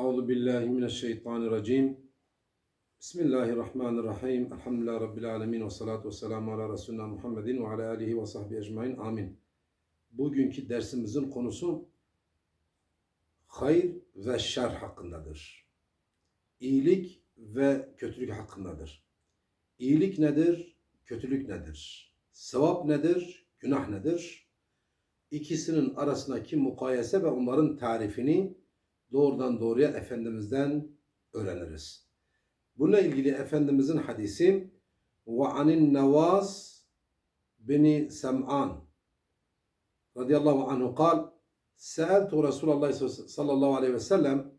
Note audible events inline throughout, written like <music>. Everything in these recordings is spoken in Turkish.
Euzu billahi mineşşeytanirracim. Bismillahirrahmanirrahim. Elhamdülillahi rabbil alamin ve salatu vesselamu ala resulina Muhammedin ve ala alihi ve sahbihi ecmaîn. Amin. Bugünkü dersimizin konusu hayır ve şer hakkındadır. İyilik ve kötülük hakkındadır. İyilik nedir? Kötülük nedir? Sevap nedir? Günah nedir? İkisinin arasındaki mukayese ve onların tarifini doğrudan doğruya Efendimiz'den öğreniriz. Bununla ilgili Efendimiz'in hadisi ve anin nevaz bini sem'an radıyallahu anhu kal Seeltu Resulullah sallallahu aleyhi ve sellem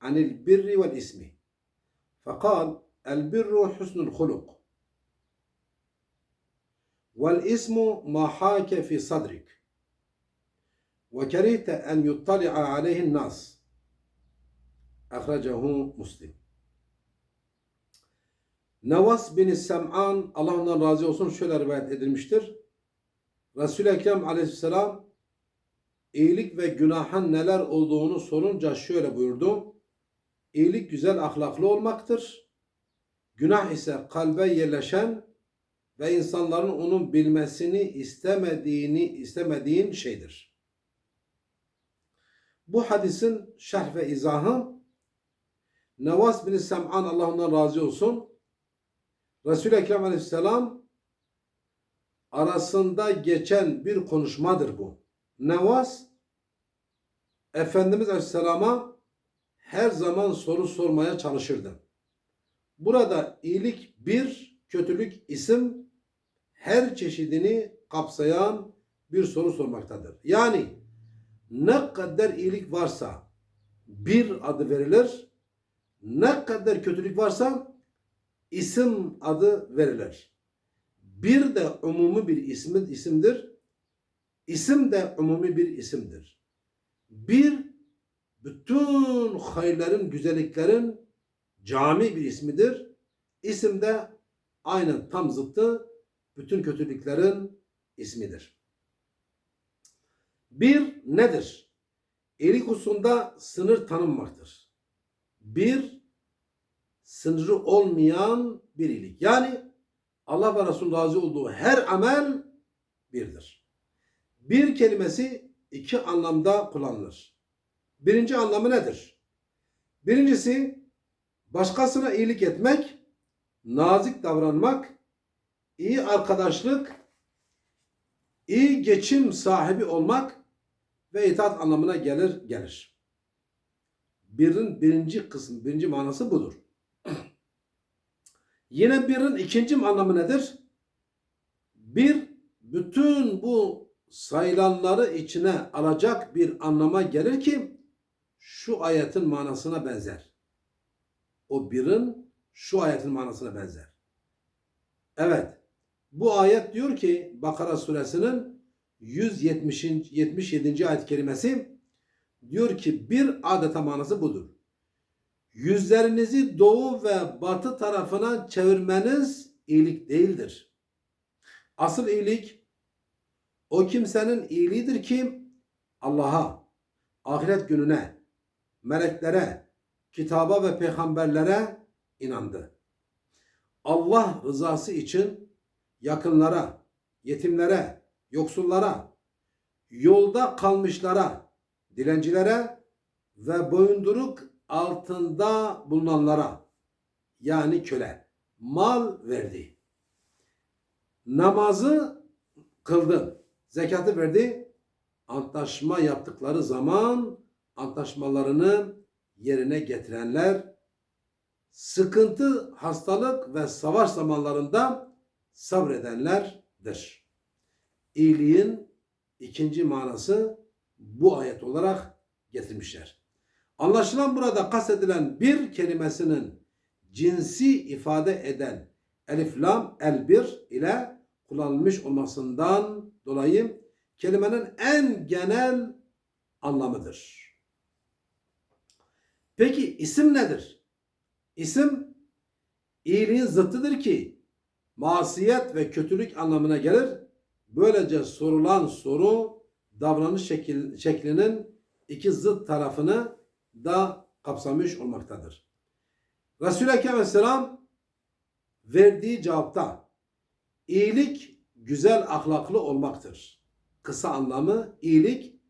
anil birri vel ismi. Fekal el birru husnul huluk. Vel ismu ma hake fi sadrik. Ve kerihte en yuttali'a aleyhin nas. Ahracahu Muslim. Nevas bin Sem'an Allah ondan razı olsun şöyle rivayet edilmiştir. Resul-i Ekrem aleyhisselam iyilik ve günahın neler olduğunu sorunca şöyle buyurdu. İyilik güzel ahlaklı olmaktır. Günah ise kalbe yerleşen ve insanların onun bilmesini istemediğini istemediğin şeydir. Bu hadisin şerh ve izahı Nevas bin Sem'an Allah ondan razı olsun. Resul-i Ekrem Aleyhisselam arasında geçen bir konuşmadır bu. Nevas Efendimiz Aleyhisselam'a her zaman soru sormaya çalışırdı. Burada iyilik bir, kötülük isim her çeşidini kapsayan bir soru sormaktadır. Yani ne kadar iyilik varsa bir adı verilir, ne kadar kötülük varsa isim adı verilir. Bir de umumi bir ismi, isimdir. İsim de umumi bir isimdir. Bir, bütün hayırların, güzelliklerin cami bir ismidir. İsim de aynen tam zıttı bütün kötülüklerin ismidir. Bir nedir? İyilik hususunda sınır tanınmaktır bir sınırı olmayan bir iyilik. Yani Allah ve Resul razı olduğu her amel birdir. Bir kelimesi iki anlamda kullanılır. Birinci anlamı nedir? Birincisi başkasına iyilik etmek, nazik davranmak, iyi arkadaşlık, iyi geçim sahibi olmak ve itaat anlamına gelir gelir birin birinci kısmı, birinci manası budur. <clears throat> Yine birin ikinci anlamı nedir? Bir, bütün bu sayılanları içine alacak bir anlama gelir ki şu ayetin manasına benzer. O birin şu ayetin manasına benzer. Evet. Bu ayet diyor ki Bakara suresinin 170. 77. ayet kelimesi diyor ki bir adeta manası budur. Yüzlerinizi doğu ve batı tarafına çevirmeniz iyilik değildir. Asıl iyilik o kimsenin iyiliğidir ki Allah'a, ahiret gününe, meleklere, kitaba ve peygamberlere inandı. Allah rızası için yakınlara, yetimlere, yoksullara, yolda kalmışlara, dilencilere ve boyunduruk altında bulunanlara yani köle mal verdi. Namazı kıldı. Zekatı verdi. Antlaşma yaptıkları zaman antlaşmalarını yerine getirenler sıkıntı, hastalık ve savaş zamanlarında sabredenlerdir. İyiliğin ikinci manası bu ayet olarak getirmişler. Anlaşılan burada kastedilen bir kelimesinin cinsi ifade eden elif lam el bir ile kullanılmış olmasından dolayı kelimenin en genel anlamıdır. Peki isim nedir? İsim iyiliğin zıttıdır ki masiyet ve kötülük anlamına gelir. Böylece sorulan soru davranış şekil, şeklinin iki zıt tarafını da kapsamış olmaktadır. Resul-i Ekrem verdiği cevapta iyilik güzel ahlaklı olmaktır. Kısa anlamı iyilik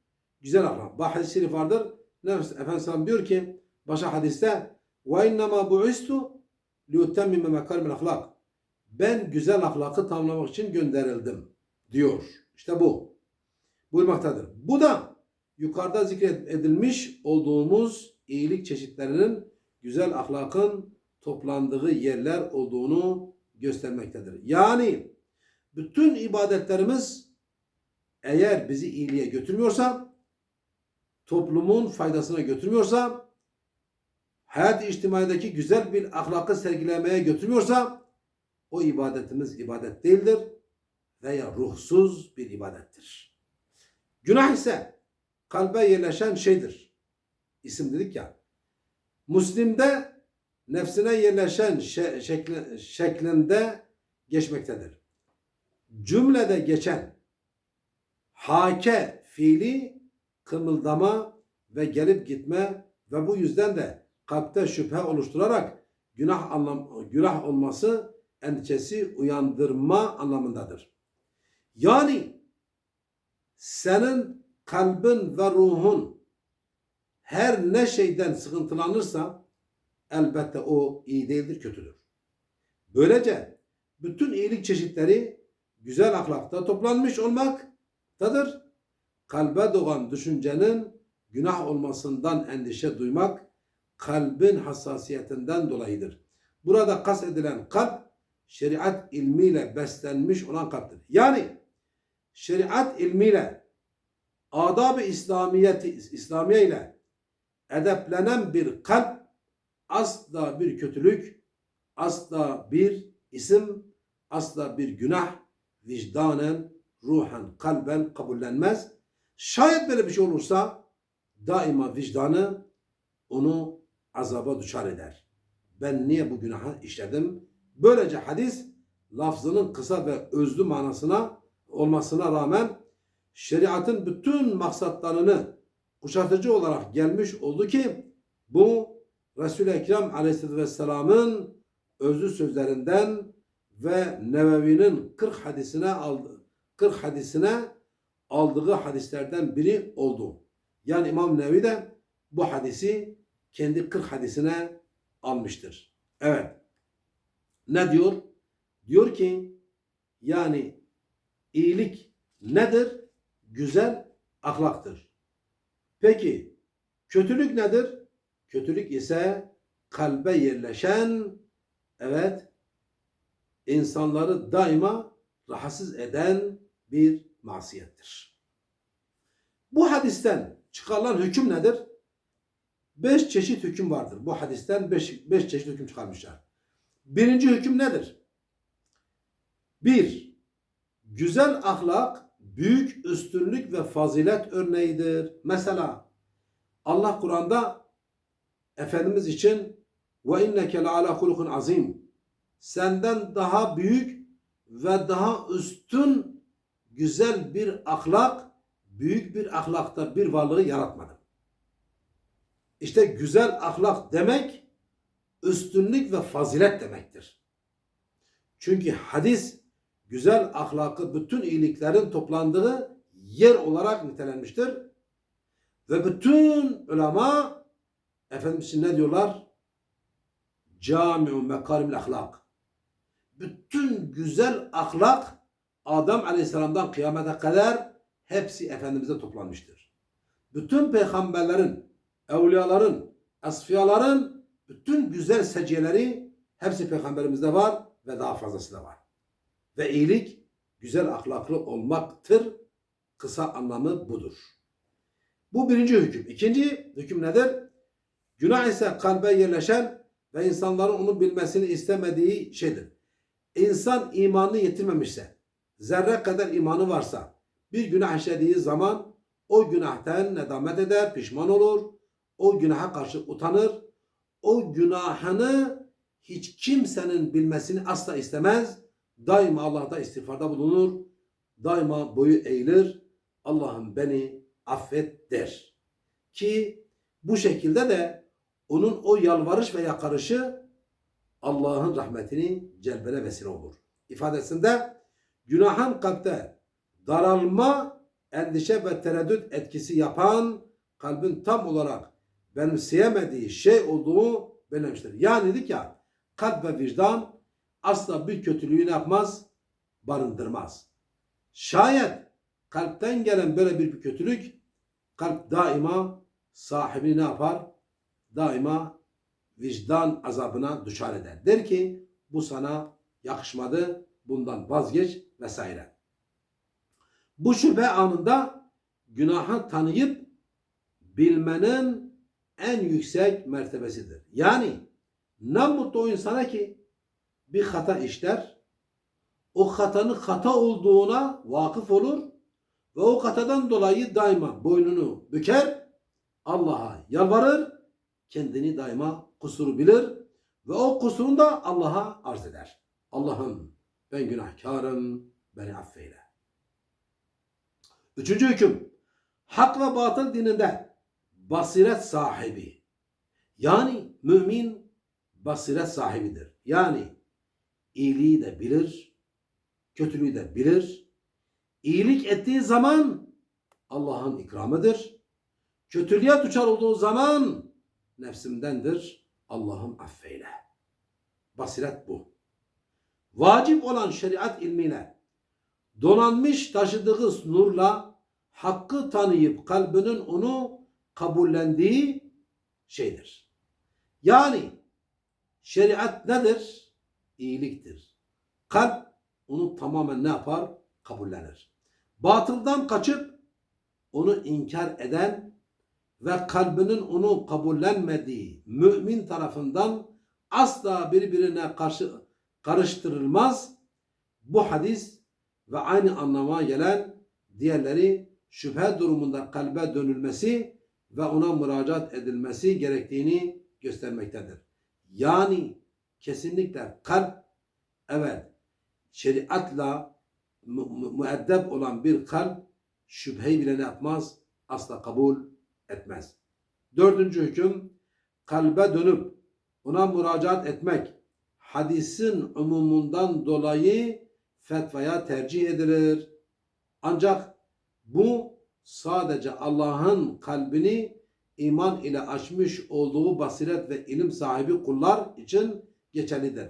güzel ahlak. Bu hadis-i şerif vardır. Nefs Efendimiz Aleyhisselam diyor ki başa hadiste innema bu'istu liutemmime mekarimel ahlak. Ben güzel ahlakı tamamlamak için gönderildim diyor. İşte bu. Buyurmaktadır. Bu da yukarıda zikredilmiş olduğumuz iyilik çeşitlerinin güzel ahlakın toplandığı yerler olduğunu göstermektedir. Yani bütün ibadetlerimiz eğer bizi iyiliğe götürmüyorsa, toplumun faydasına götürmüyorsa, hayat-ı içtimaideki güzel bir ahlakı sergilemeye götürmüyorsa, o ibadetimiz ibadet değildir veya ruhsuz bir ibadettir. Günah ise kalbe yerleşen şeydir. İsim dedik ya. Müslim'de nefsine yerleşen şe- şekli- şeklinde geçmektedir. Cümlede geçen hake fiili kımıldama ve gelip gitme ve bu yüzden de kalpte şüphe oluşturarak günah anlam günah olması endişesi uyandırma anlamındadır. Yani senin kalbin ve ruhun her ne şeyden sıkıntılanırsa elbette o iyi değildir, kötüdür. Böylece bütün iyilik çeşitleri güzel ahlakta toplanmış olmaktadır. Kalbe doğan düşüncenin günah olmasından endişe duymak kalbin hassasiyetinden dolayıdır. Burada kastedilen kalp şeriat ilmiyle beslenmiş olan kalptir. Yani şeriat ilmiyle adab-ı İslamiyeti İslamiye ile edeplenen bir kalp asla bir kötülük, asla bir isim, asla bir günah vicdanen, ruhen, kalben kabullenmez. Şayet böyle bir şey olursa daima vicdanı onu azaba düşar eder. Ben niye bu günahı işledim? Böylece hadis lafzının kısa ve özlü manasına olmasına rağmen şeriatın bütün maksatlarını kuşatıcı olarak gelmiş oldu ki bu Resul-i Ekrem Aleyhisselatü Vesselam'ın özlü sözlerinden ve Nevevi'nin 40 hadisine aldı 40 hadisine aldığı hadislerden biri oldu. Yani İmam Nevevi de bu hadisi kendi 40 hadisine almıştır. Evet. Ne diyor? Diyor ki yani iyilik nedir? Güzel ahlaktır. Peki kötülük nedir? Kötülük ise kalbe yerleşen evet insanları daima rahatsız eden bir masiyettir. Bu hadisten çıkarılan hüküm nedir? Beş çeşit hüküm vardır. Bu hadisten beş, beş çeşit hüküm çıkarmışlar. Birinci hüküm nedir? Bir, güzel ahlak büyük üstünlük ve fazilet örneğidir. Mesela Allah Kur'an'da Efendimiz için ve inneke ala hulukun azim senden daha büyük ve daha üstün güzel bir ahlak büyük bir ahlakta bir varlığı yaratmadım. İşte güzel ahlak demek üstünlük ve fazilet demektir. Çünkü hadis güzel ahlakı bütün iyiliklerin toplandığı yer olarak nitelenmiştir. Ve bütün ulema Efendimiz için ne diyorlar? Camiu mekarimil ahlak. Bütün güzel ahlak Adam Aleyhisselam'dan kıyamete kadar hepsi Efendimiz'e toplanmıştır. Bütün peygamberlerin, evliyaların, asfiyaların bütün güzel seciyeleri hepsi peygamberimizde var ve daha fazlası da var. Ve iyilik güzel ahlaklı olmaktır. Kısa anlamı budur. Bu birinci hüküm. İkinci hüküm nedir? Günah ise kalbe yerleşen ve insanların onu bilmesini istemediği şeydir. İnsan imanını yitirmemişse, zerre kadar imanı varsa, bir günah işlediği zaman o günahtan nedamet eder, pişman olur, o günaha karşı utanır, o günahını hiç kimsenin bilmesini asla istemez, daima Allah'ta istiğfarda bulunur, daima boyu eğilir, Allah'ım beni affet der. Ki bu şekilde de onun o yalvarış ve yakarışı Allah'ın rahmetini celbine vesile olur. İfadesinde günahın kalpte daralma, endişe ve tereddüt etkisi yapan kalbin tam olarak benimseyemediği şey olduğu belirlemiştir. Yani dedik ya kalp ve vicdan asla bir kötülüğü yapmaz? Barındırmaz. Şayet kalpten gelen böyle bir kötülük kalp daima sahibini ne yapar? Daima vicdan azabına düşar eder. Der ki bu sana yakışmadı, bundan vazgeç vesaire. Bu şüphe anında günahı tanıyıp bilmenin en yüksek mertebesidir. Yani ne mutlu o insana ki bir hata işler, o hatanın hata olduğuna vakıf olur ve o hatadan dolayı daima boynunu büker, Allah'a yalvarır, kendini daima kusuru bilir ve o kusurunu da Allah'a arz eder. Allah'ım ben günahkarım, beni affeyle. Üçüncü hüküm, hak ve batıl dininde basiret sahibi. Yani mümin basiret sahibidir. Yani iyiliği de bilir, kötülüğü de bilir. İyilik ettiği zaman Allah'ın ikramıdır. Kötülüğe düşer olduğu zaman nefsimdendir. Allah'ım affeyle. Basiret bu. Vacip olan şeriat ilmiyle donanmış taşıdığı nurla hakkı tanıyıp kalbinin onu kabullendiği şeydir. Yani şeriat nedir? İyiliktir. Kalp onu tamamen ne yapar? Kabullenir. Batıldan kaçıp onu inkar eden ve kalbinin onu kabullenmediği mümin tarafından asla birbirine karşı karıştırılmaz. Bu hadis ve aynı anlama gelen diğerleri şüphe durumunda kalbe dönülmesi ve ona müracaat edilmesi gerektiğini göstermektedir. Yani kesinlikle kalp evet şeriatla müeddep olan bir kalp şüpheyi bile ne yapmaz? Asla kabul etmez. Dördüncü hüküm kalbe dönüp ona müracaat etmek hadisin umumundan dolayı fetvaya tercih edilir. Ancak bu sadece Allah'ın kalbini iman ile açmış olduğu basiret ve ilim sahibi kullar için geçerlidir.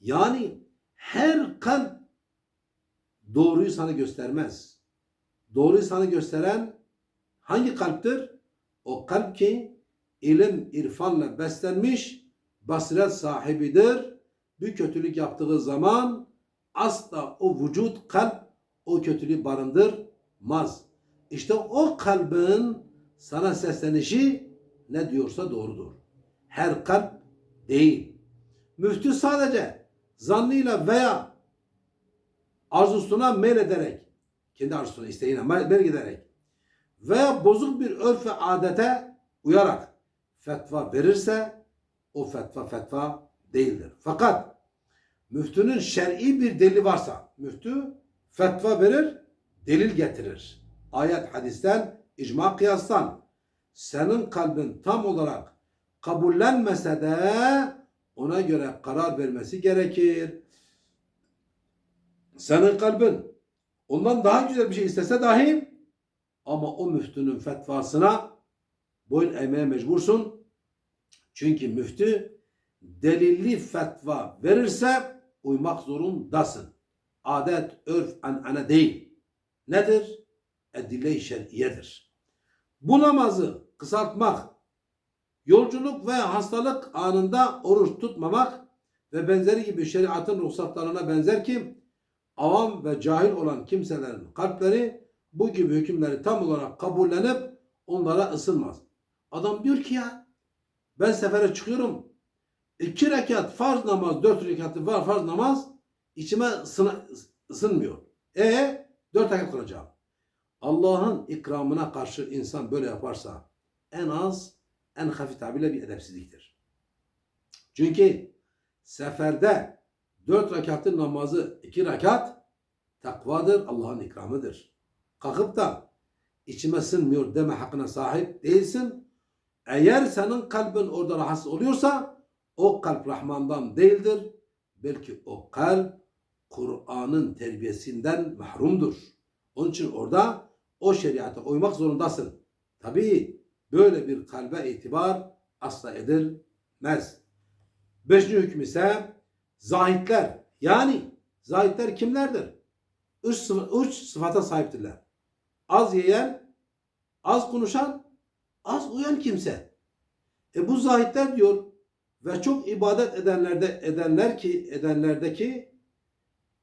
Yani her kalp doğruyu sana göstermez. Doğruyu sana gösteren hangi kalptir? O kalp ki ilim, irfanla beslenmiş, basiret sahibidir. Bir kötülük yaptığı zaman asla o vücut kalp o kötülüğü barındırmaz. İşte o kalbin sana seslenişi ne diyorsa doğrudur. Her kalp değil. Müftü sadece zannıyla veya arzusuna meylederek, kendi arzusuna, isteğine meylederek veya bozuk bir örf ve adete uyarak fetva verirse o fetva fetva değildir. Fakat müftünün şer'i bir delili varsa müftü fetva verir, delil getirir. Ayet hadisten, icma kıyastan senin kalbin tam olarak kabullenmese de ona göre karar vermesi gerekir. Senin kalbin ondan daha güzel bir şey istese dahi ama o müftünün fetvasına boyun eğmeye mecbursun. Çünkü müftü delilli fetva verirse uymak zorundasın. Adet, örf, anane değil. Nedir? Edille-i şer'iyedir. Bu namazı kısaltmak, yolculuk ve hastalık anında oruç tutmamak ve benzeri gibi şeriatın ruhsatlarına benzer ki avam ve cahil olan kimselerin kalpleri bu gibi hükümleri tam olarak kabullenip onlara ısınmaz. Adam diyor ki ya ben sefere çıkıyorum. iki rekat farz namaz, dört rekatı var farz namaz içime ısına, ısınmıyor. E dört rekat kılacağım. Allah'ın ikramına karşı insan böyle yaparsa en az en hafif tabirle bir edepsizliktir. Çünkü seferde dört rekatın namazı iki rekat takvadır, Allah'ın ikramıdır. Kalkıp da içime sınmıyor deme hakkına sahip değilsin. Eğer senin kalbin orada rahatsız oluyorsa o kalp Rahman'dan değildir. Belki o kalp Kur'an'ın terbiyesinden mahrumdur. Onun için orada o şeriata uymak zorundasın. Tabii böyle bir kalbe itibar asla edilmez. Beşinci hüküm ise zahitler. Yani zahitler kimlerdir? Üç, sıf- üç sıfata sahiptirler. Az yiyen, az konuşan, az uyan kimse. E bu zahitler diyor ve çok ibadet edenlerde edenler ki edenlerdeki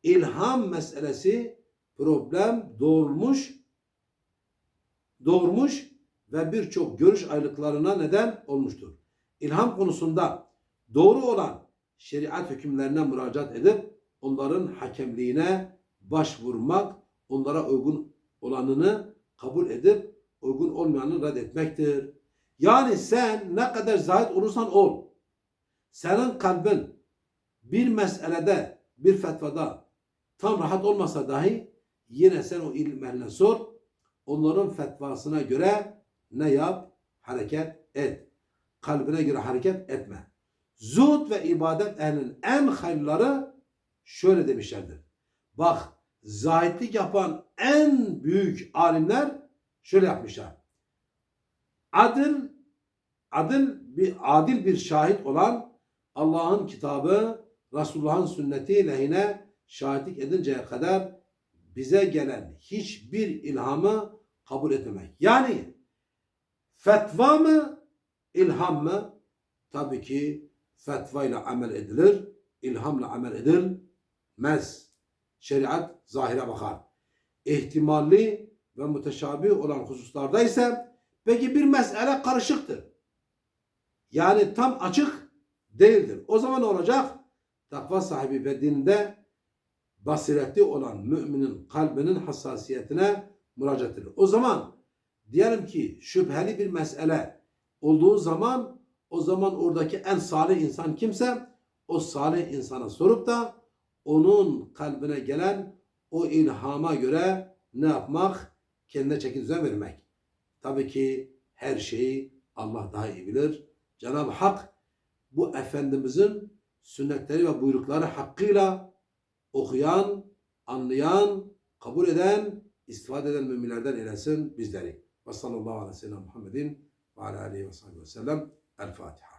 ilham meselesi problem doğurmuş doğurmuş ve birçok görüş ayrılıklarına neden olmuştur. İlham konusunda doğru olan şeriat hükümlerine müracaat edip onların hakemliğine başvurmak, onlara uygun olanını kabul edip uygun olmayanı reddetmektir. Yani sen ne kadar zahit olursan ol. Senin kalbin bir meselede, bir fetvada tam rahat olmasa dahi yine sen o ilim sor. Onların fetvasına göre ne yap? Hareket et. Kalbine göre hareket etme. Zuhd ve ibadet ehlinin en hayırları şöyle demişlerdir. Bak zahitlik yapan en büyük alimler şöyle yapmışlar. Adil adil bir adil bir şahit olan Allah'ın kitabı, Resulullah'ın sünneti lehine şahitlik edinceye kadar bize gelen hiçbir ilhamı kabul etmemek. Yani fetva mı, ilham mı? Tabii ki fetva ile amel edilir, ilhamla amel edilmez. Şeriat zahire bakar. İhtimalli ve müteşabih olan hususlarda ise peki bir mesele karışıktır. Yani tam açık değildir. O zaman ne olacak? Takva sahibi ve dinde basiretli olan müminin kalbinin hassasiyetine müracaat edilir. O zaman diyelim ki şüpheli bir mesele olduğu zaman o zaman oradaki en salih insan kimse o salih insana sorup da onun kalbine gelen o ilhama göre ne yapmak? Kendine çeki düzen vermek. Tabii ki her şeyi Allah daha iyi bilir. Cenab-ı Hak bu Efendimizin sünnetleri ve buyrukları hakkıyla okuyan, anlayan, kabul eden, istifade eden müminlerden eylesin bizleri. Ve sallallahu aleyhi ve sellem Muhammedin ve ala aleyhi ve sellem. El Fatiha.